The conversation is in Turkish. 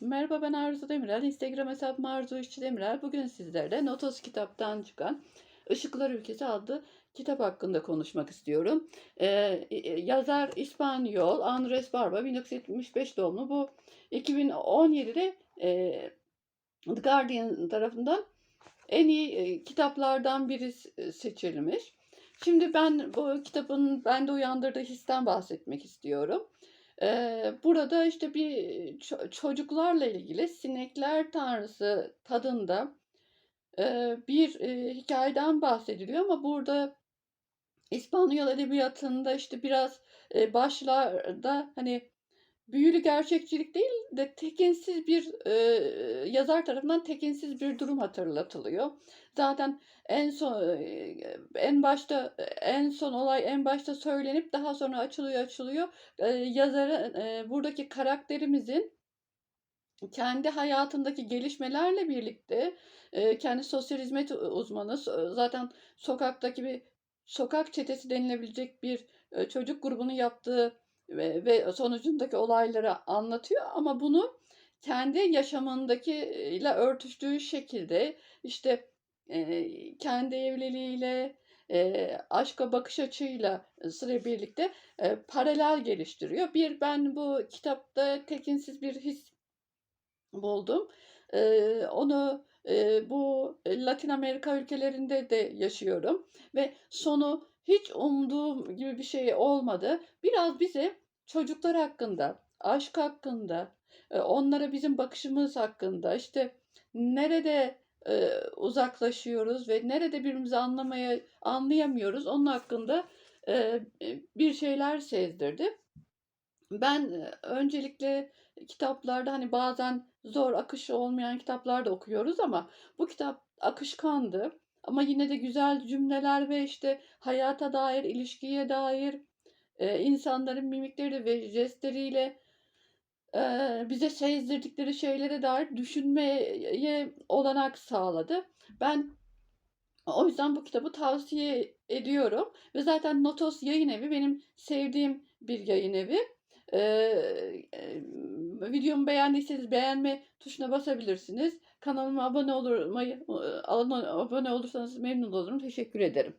Merhaba ben Arzu Demirel. Instagram hesabım Arzu İşçi Demirel. Bugün sizlerle Notos kitaptan çıkan Işıklar Ülkesi adlı kitap hakkında konuşmak istiyorum. Ee, yazar İspanyol Andres Barba 1975 doğumlu. Bu 2017'de e, The Guardian tarafından en iyi e, kitaplardan biri seçilmiş. Şimdi ben bu kitabın bende uyandırdığı histen bahsetmek istiyorum. Eee, burada işte bir ço- çocuklarla ilgili sinekler tanrısı tadında eee, bir eee, hikayeden bahsediliyor ama burada İspanyol edebiyatında işte biraz eee, başlarda hani büyülü gerçekçilik değil de tekinsiz bir eee, yazar tarafından tekinsiz bir durum hatırlatılıyor. Zaten en son eee, en başta en son olay en başta söylenip daha sonra açılıyor açılıyor. Eee, yazarın eee, buradaki karakterimizin kendi hayatındaki gelişmelerle birlikte eee, kendi sosyal hizmet uzmanı zaten sokaktaki bir sokak çetesi denilebilecek bir e, çocuk grubunun yaptığı ve, ve sonucundaki olayları anlatıyor ama bunu kendi yaşamındaki ile örtüştüğü şekilde işte e, kendi evliliğiyle e, aşka bakış açıyla sıra birlikte e, paralel geliştiriyor. Bir ben bu kitapta tekinsiz bir his buldum. Eee, onu, eee, bu Latin Amerika ülkelerinde de yaşıyorum ve sonu hiç umduğum gibi bir şey olmadı. Biraz bize çocuklar hakkında, aşk hakkında, eee, onlara bizim bakışımız hakkında, işte nerede, eee, uzaklaşıyoruz ve nerede birbirimizi anlamaya anlayamıyoruz, onun hakkında, eee, bir şeyler sezdirdi. Ben, öncelikle kitaplarda, hani, bazen zor, akışı olmayan kitaplar da okuyoruz ama bu kitap akışkandı ama yine de güzel cümleler ve, işte, hayata dair, ilişkiye dair, eee, insanların mimikleriyle ve jestleriyle, eee, bize sezdirdikleri şeylere dair düşünmeye olanak sağladı. Ben o yüzden bu kitabı tavsiye ediyorum ve zaten Notos Yayınevi benim sevdiğim bir yayınevi. Eee, emm, videomu beğendiyseniz beğenme tuşuna basabilirsiniz. Kanalıma abone olmayı, abone olursanız memnun olurum. Teşekkür ederim.